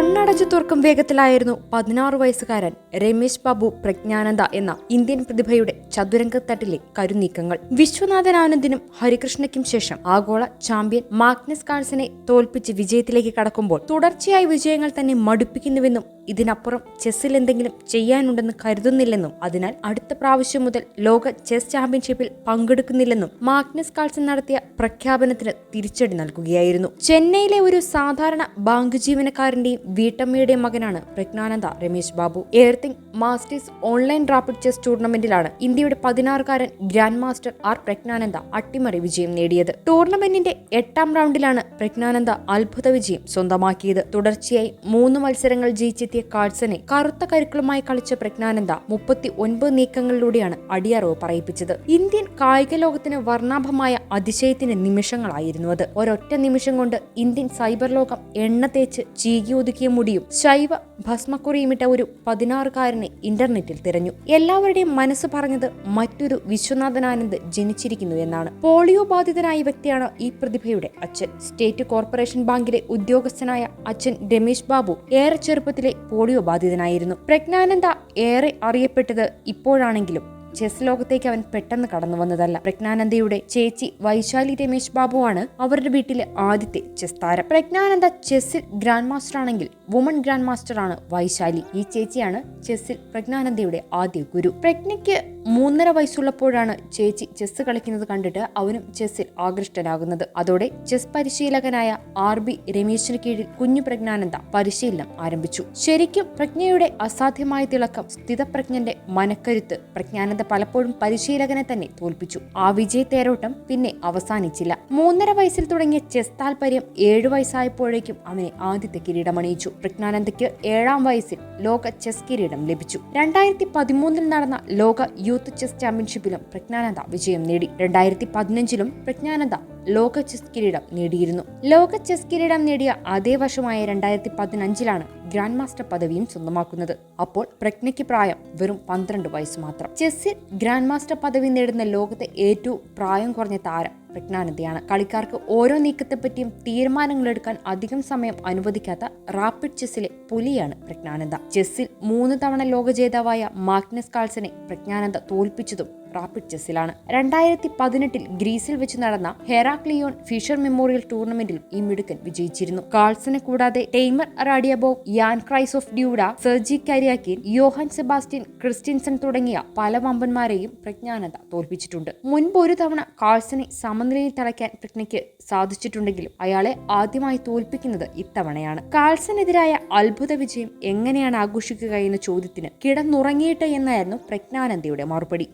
തുറക്കും വേഗത്തിലായിരുന്നു പതിനാറ് വയസ്സുകാരൻ രമേശ് ബാബു പ്രജ്ഞാനന്ദ എന്ന ഇന്ത്യൻ പ്രതിഭയുടെ ചതുരംഗത്തട്ടിലെ കരുനീക്കങ്ങൾ. വിശ്വനാഥൻ ആനന്ദിനും ഹരികൃഷ്ണയ്ക്കും ശേഷം ആഗോള ചാമ്പ്യൻ മാഗ്നസ് കാൾസിനെ തോൽപ്പിച്ച് വിജയത്തിലേക്ക് കടക്കുമ്പോൾ തുടർച്ചയായ വിജയങ്ങൾ തന്നെ മടുപ്പിക്കുന്നുവെന്നും ഇതിനപ്പുറം ചെസ്സിൽ എന്തെങ്കിലും ചെയ്യാനുണ്ടെന്ന് കരുതുന്നില്ലെന്നും അതിനാൽ അടുത്ത പ്രാവശ്യം മുതൽ ലോക ചെസ് ചാമ്പ്യൻഷിപ്പിൽ പങ്കെടുക്കുന്നില്ലെന്നും മാഗ്നസ് കാൾസൺ നടത്തിയ പ്രഖ്യാപനത്തിന് തിരിച്ചടി നൽകുകയായിരുന്നു. ചെന്നൈയിലെ ഒരു സാധാരണ ബാങ്ക് ജീവനക്കാരന്റെയും വീട്ടമ്മയുടെയും മകനാണ് Praggnanandhaa Ramesh Babu. Airthings Masters online rapid chess ടൂർണമെന്റിലാണ് ഇന്ത്യയുടെ പതിനാറുകാരൻ ഗ്രാൻഡ് മാസ്റ്റർ ആർ പ്രജ്ഞാനന്ദ അട്ടിമറി വിജയം നേടിയത്. ടൂർണമെന്റിന്റെ എട്ടാം റൗണ്ടിലാണ് പ്രജ്ഞാനന്ദ അത്ഭുത വിജയം സ്വന്തമാക്കിയത്. തുടർച്ചയായി മൂന്ന് മത്സരങ്ങൾ ജയിച്ചെത്തിയ കാൾസനെ കറുത്ത കരുക്കളുമായി കളിച്ച പ്രജ്ഞാനന്ദ മുപ്പത്തി ഒൻപത് നീക്കങ്ങളിലൂടെയാണ് അടിയറവ് പറയിപ്പിച്ചത്. ഇന്ത്യൻ കായിക ലോകത്തിന് വർണാഭമായ അതിശയത്തിന്റെ നിമിഷങ്ങളായിരുന്നു അത്. ഒരൊറ്റ നിമിഷം കൊണ്ട് ഇന്ത്യൻ സൈബർ ലോകം എണ്ണ തേച്ച് ചീകി ഒതുക്കിയ മുടിയും ശൈവ ഭസ്മക്കുറിയുമിട്ട ഒരു പതിനാറുകാരനെ ഇന്റർനെറ്റിൽ തിരഞ്ഞു. എല്ലാവരുടെയും മനസ്സ് പറഞ്ഞത് മറ്റൊരു വിശ്വനാഥനാനന്ദ് ജനിച്ചിരിക്കുന്നു എന്നാണ്. പോളിയോ ബാധിതനായ വ്യക്തിയാണ് ഈ പ്രതിഭയുടെ അച്ഛൻ. സ്റ്റേറ്റ് കോർപ്പറേഷൻ ബാങ്കിലെ ഉദ്യോഗസ്ഥനായ അച്ഛൻ രമേശ് ബാബു ഏറെ ചെറുപ്പത്തിലെ പോളിയോ ബാധിതനായിരുന്നു. പ്രജ്ഞാനന്ദ ഏറെ അറിയപ്പെട്ടത് ഇപ്പോഴാണെങ്കിലും. ചെസ് ലോകത്തേക്ക് അവൻ പെട്ടെന്ന് കടന്നു വന്നതല്ല. പ്രജ്ഞാനന്ദയുടെ ചേച്ചി വൈശാലി രമേശ് ബാബുവാണ് അവരുടെ വീട്ടിലെ ആദ്യത്തെ ചെസ് താരം. പ്രജ്ഞാനന്ദ ചെസ്സിൽ ഗ്രാൻഡ് മാസ്റ്റർ ആണെങ്കിൽ വുമൺ ഗ്രാൻഡ് മാസ്റ്റർ ആണ് വൈശാലി. ഈ ചേച്ചിയാണ് ചെസ്സിൽ പ്രജ്ഞാനന്ദയുടെ ആദ്യ ഗുരു. പ്രജ്ഞയ്ക്ക് മൂന്നര വയസ്സുള്ളപ്പോഴാണ് ചേച്ചി ചെസ് കളിക്കുന്നത് കണ്ടിട്ട് അവനും ചെസ്സിൽ ആകൃഷ്ടനാകുന്നത്. അതോടെ ചെസ് പരിശീലകനായ ആർ ബി രമേശിന് കീഴിൽ കുഞ്ഞു പ്രജ്ഞാനന്ദ പരിശീലനം ആരംഭിച്ചു. ശരിക്കും പ്രജ്ഞയുടെ അസാധ്യമായ തിളക്കം സ്ഥിതപ്രജ്ഞന്റെ മനക്കരുത്ത് പ്രജ്ഞാനന്ദ പലപ്പോഴും പരിശീലകനെ തന്നെ തോൽപ്പിച്ചു. ആ വിജയ തേരോട്ടം പിന്നെ അവസാനിച്ചില്ല. മൂന്നര വയസ്സിൽ തുടങ്ങിയ ചെസ് താൽപര്യം ഏഴു വയസ്സായപ്പോഴേക്കും അവനെ ആദ്യത്തെ കിരീടമണിയിച്ചു. പ്രജ്ഞാനന്ദയ്ക്ക് ഏഴാം വയസ്സിൽ ലോക ചെസ് കിരീടം ലഭിച്ചു. രണ്ടായിരത്തി പതിമൂന്നിൽ നടന്ന ലോക യൂത്ത് ചെസ് ചാമ്പ്യൻഷിപ്പിലും പ്രജ്ഞാനന്ദ വിജയം നേടി. രണ്ടായിരത്തി പതിനഞ്ചിലും പ്രജ്ഞാനന്ദ ലോക ചെസ് കിരീടം നേടിയിരുന്നു. ലോക ചെസ് കിരീടം നേടിയ അതേ വർഷമായ രണ്ടായിരത്തി പതിനഞ്ചിലാണ് ഗ്രാൻഡ് മാസ്റ്റർ പദവിയും സ്വന്തമാക്കുന്നത്. അപ്പോൾ പ്രജ്ഞയ്ക്ക് പ്രായം വെറും പന്ത്രണ്ട് വയസ്സ് മാത്രം. ചെസ്സിൽ ഗ്രാൻഡ് മാസ്റ്റർ പദവി നേടുന്ന ലോകത്തെ ഏറ്റവും പ്രായം കുറഞ്ഞ താരം പ്രജ്ഞാനന്ദയാണ്. കളിക്കാർക്ക് ഓരോ നീക്കത്തെപ്പറ്റിയും തീരുമാനങ്ങൾ എടുക്കാൻ അധികം സമയം അനുവദിക്കാത്ത റാപ്പിഡ് ചെസ്സിലെ പുലിയാണ് പ്രജ്ഞാനന്ദ. ചെസ്സിൽ മൂന്ന് തവണ ലോക ജേതാവായ മാഗ്നസ് കാൾസനെ പ്രജ്ഞാനന്ദ തോൽപ്പിച്ചതും റാപ്പിഡ് ചെസ്സിലാണ്. രണ്ടായിരത്തി പതിനെട്ടിൽ ഗ്രീസിൽ വെച്ച് നടന്ന ഹെറാക്ലിയോൺ ഫിഷർ മെമ്മോറിയൽ ടൂർണമെന്റിൽ ഈ മിടുക്കൻ വിജയിച്ചിരുന്നു. കാൾസനെ കൂടാതെ Teimour Radjabov Jan Krzysztof Duda Sergey Karjakin Johan Sebastian Christiansen തുടങ്ങിയ പല വമ്പന്മാരെയും പ്രജ്ഞാനത തോൽപ്പിച്ചിട്ടുണ്ട്. മുൻപ് ഒരു തവണ കാൾസനെ സമനിലയിൽ തളയ്ക്കാൻ പ്രജ്ഞയ്ക്ക് സാധിച്ചിട്ടുണ്ടെങ്കിലും അയാളെ ആദ്യമായി തോൽപ്പിക്കുന്നത് ഇത്തവണയാണ്. കാൾസനെതിരായ അത്ഭുത വിജയം എങ്ങനെയാണ് ആഘോഷിക്കുക എന്ന ചോദ്യത്തിന് കിടന്നുറങ്ങിയിട്ട് എന്നായിരുന്നു പ്രജ്ഞാനന്ദയുടെ മറുപടി.